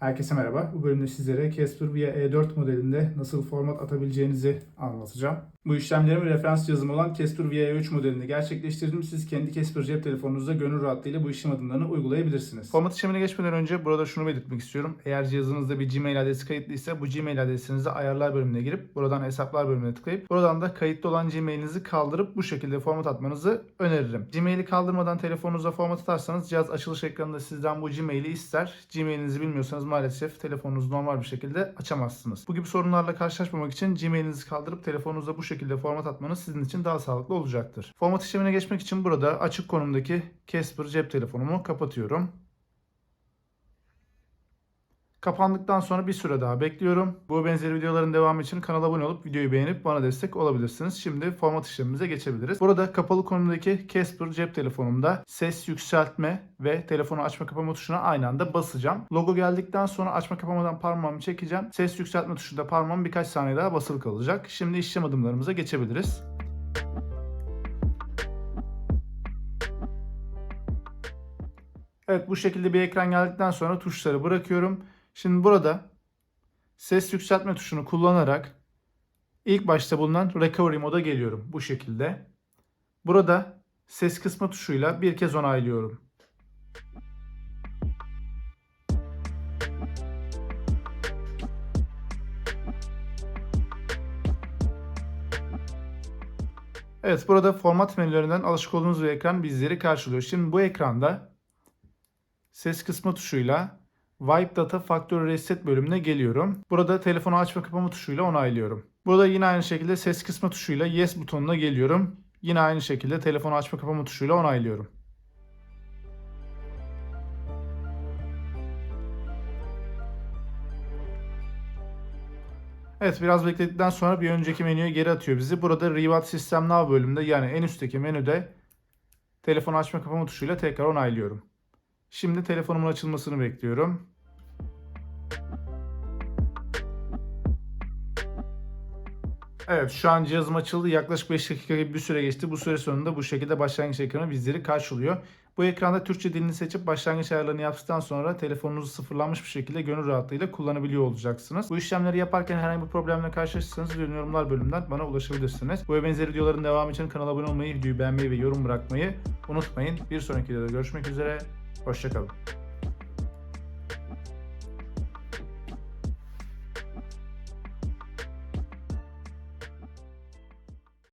Herkese merhaba. Bu bölümde sizlere Casper via E4 modelinde nasıl format atabileceğinizi anlatacağım. Bu işlemlerimi referans cihazım olan Casper via E3 modelinde gerçekleştirdim. Siz kendi Casper cep telefonunuzda gönül rahatlığıyla bu işlem adımlarını uygulayabilirsiniz. Format işlemine geçmeden önce burada şunu belirtmek istiyorum. Eğer cihazınızda bir Gmail adresi kayıtlıysa bu Gmail adresinizi ayarlar bölümüne girip buradan hesaplar bölümüne tıklayıp buradan da kayıtlı olan Gmail'inizi kaldırıp bu şekilde format atmanızı öneririm. Gmail'i kaldırmadan telefonunuza format atarsanız cihaz açılış ekranında sizden bu Gmail'i ister. Gmail'inizi bilmiyorsanız maalesef telefonunuzu normal bir şekilde açamazsınız. Bu gibi sorunlarla karşılaşmamak için Gmail'inizi kaldırıp telefonunuza bu şekilde format atmanız sizin için daha sağlıklı olacaktır. Format işlemine geçmek için burada açık konumdaki Casper cep telefonumu kapatıyorum. Kapandıktan sonra bir süre daha bekliyorum. Bu benzeri videoların devamı için kanala abone olup videoyu beğenip bana destek olabilirsiniz. Şimdi format işlemimize geçebiliriz. Burada kapalı konumdaki Casper cep telefonumda ses yükseltme ve telefonu açma kapama tuşuna aynı anda basacağım. Logo geldikten sonra açma kapamadan parmağımı çekeceğim. Ses yükseltme tuşunda parmağım birkaç saniye daha basılı kalacak. Şimdi işlem adımlarımıza geçebiliriz. Evet bu şekilde bir ekran geldikten sonra tuşları bırakıyorum. Şimdi burada ses yükseltme tuşunu kullanarak ilk başta bulunan recovery moda geliyorum bu şekilde. Burada ses kısma tuşuyla bir kez onaylıyorum. Evet burada format menülerinden alışık olduğunuz bir ekran bizleri karşılıyor. Şimdi bu ekranda ses kısma tuşuyla Wipe Data Factory Reset bölümüne geliyorum. Burada telefonu açma kapama tuşuyla onaylıyorum. Burada yine aynı şekilde ses kısma tuşuyla Yes butonuna geliyorum. Yine aynı şekilde telefonu açma kapama tuşuyla onaylıyorum. Evet biraz bekledikten sonra bir önceki menüye geri atıyor bizi. Burada Reward System Now bölümünde yani en üstteki menüde telefonu açma kapama tuşuyla tekrar onaylıyorum. Şimdi telefonumun açılmasını bekliyorum. Evet şu an cihazım açıldı. Yaklaşık 5 dakika gibi bir süre geçti. Bu süre sonunda bu şekilde başlangıç ekranı bizleri karşılıyor. Bu ekranda Türkçe dilini seçip başlangıç ayarlarını yaptıktan sonra telefonunuzu sıfırlanmış bir şekilde gönül rahatlığıyla kullanabiliyor olacaksınız. Bu işlemleri yaparken herhangi bir problemle karşılaşırsanız yorumlar bölümünden bana ulaşabilirsiniz. Bu ve benzeri videoların devamı için kanala abone olmayı, videoyu beğenmeyi ve yorum bırakmayı unutmayın. Bir sonraki videoda görüşmek üzere. Hoşçakalın.